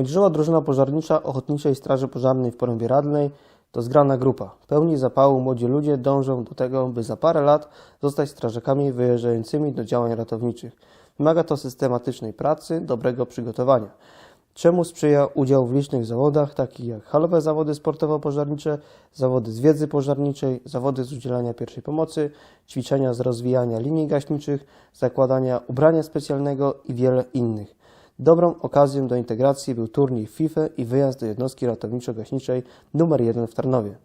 Młodzieżowa drużyna pożarnicza Ochotniczej Straży Pożarnej w Porębie Radnej to zgrana grupa. Pełni zapału młodzi ludzie dążą do tego, by za parę lat zostać strażakami wyjeżdżającymi do działań ratowniczych. Wymaga to systematycznej pracy, dobrego przygotowania. Czemu sprzyja udział w licznych zawodach, takich jak halowe zawody sportowo-pożarnicze, zawody z wiedzy pożarniczej, zawody z udzielania pierwszej pomocy, ćwiczenia z rozwijania linii gaśniczych, zakładania ubrania specjalnego i wiele innych. Dobrą okazją do integracji był turniej FIFA i wyjazd do jednostki ratowniczo-gaśniczej nr 1 w Tarnowie.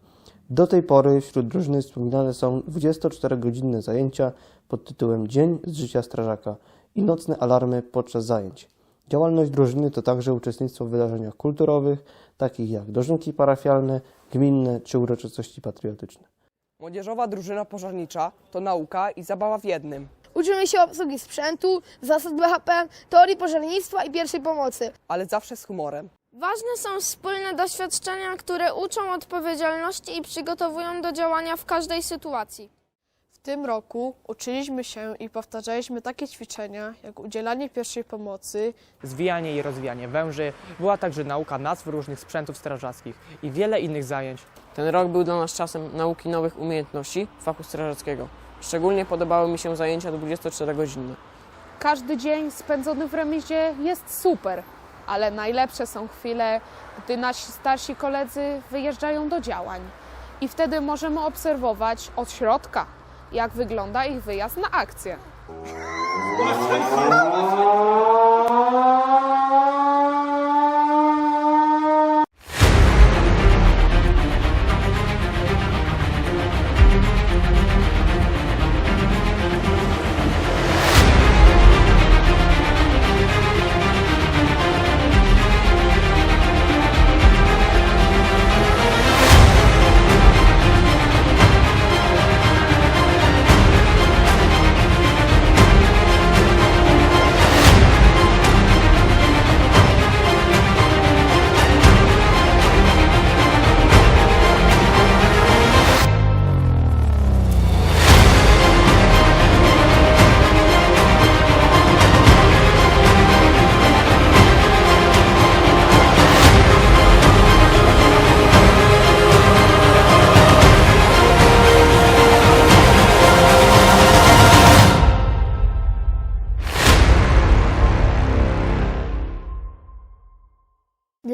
Do tej pory wśród drużyny wspominane są 24-godzinne zajęcia pod tytułem Dzień z życia strażaka i nocne alarmy podczas zajęć. Działalność drużyny to także uczestnictwo w wydarzeniach kulturowych, takich jak dożynki parafialne, gminne czy uroczystości patriotyczne. Młodzieżowa drużyna pożarnicza to nauka i zabawa w jednym, Uczymy się obsługi sprzętu, zasad BHP, teorii pożarnictwa i pierwszej pomocy. ale zawsze z humorem. Ważne są wspólne doświadczenia, które uczą odpowiedzialności i przygotowują do działania w każdej sytuacji. W tym roku uczyliśmy się i powtarzaliśmy takie ćwiczenia jak udzielanie pierwszej pomocy, zwijanie i rozwijanie węży, była także nauka nazw różnych sprzętów strażackich i wiele innych zajęć. Ten rok był dla nas czasem nauki nowych umiejętności fachu strażackiego. Szczególnie podobały mi się zajęcia 24-godzinne. Każdy dzień spędzony w remizie jest super, ale najlepsze są chwile, gdy nasi starsi koledzy wyjeżdżają do działań. I wtedy możemy obserwować od środka, jak wygląda ich wyjazd na akcję.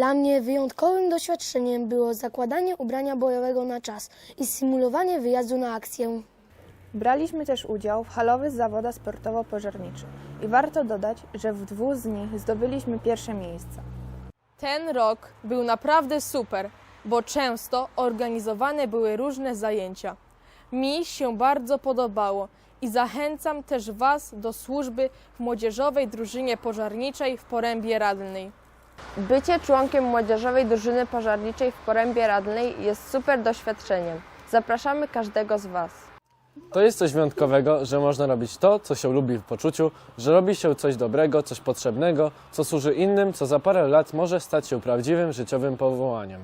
Dla mnie wyjątkowym doświadczeniem było zakładanie ubrania bojowego na czas i symulowanie wyjazdu na akcję. Braliśmy też udział w halowych zawodach sportowo-pożarniczych i warto dodać, że w dwóch z nich zdobyliśmy pierwsze miejsca. Ten rok był naprawdę super, bo często organizowane były różne zajęcia. Mi się bardzo podobało i zachęcam też Was do służby w młodzieżowej drużynie pożarniczej w Porębie Radnej. Bycie członkiem młodzieżowej drużyny pożarniczej w Porębie Radnej jest super doświadczeniem. Zapraszamy każdego z Was. To jest coś wyjątkowego, że można robić to, co się lubi w poczuciu, że robi się coś dobrego, coś potrzebnego, co służy innym, co za parę lat może stać się prawdziwym życiowym powołaniem.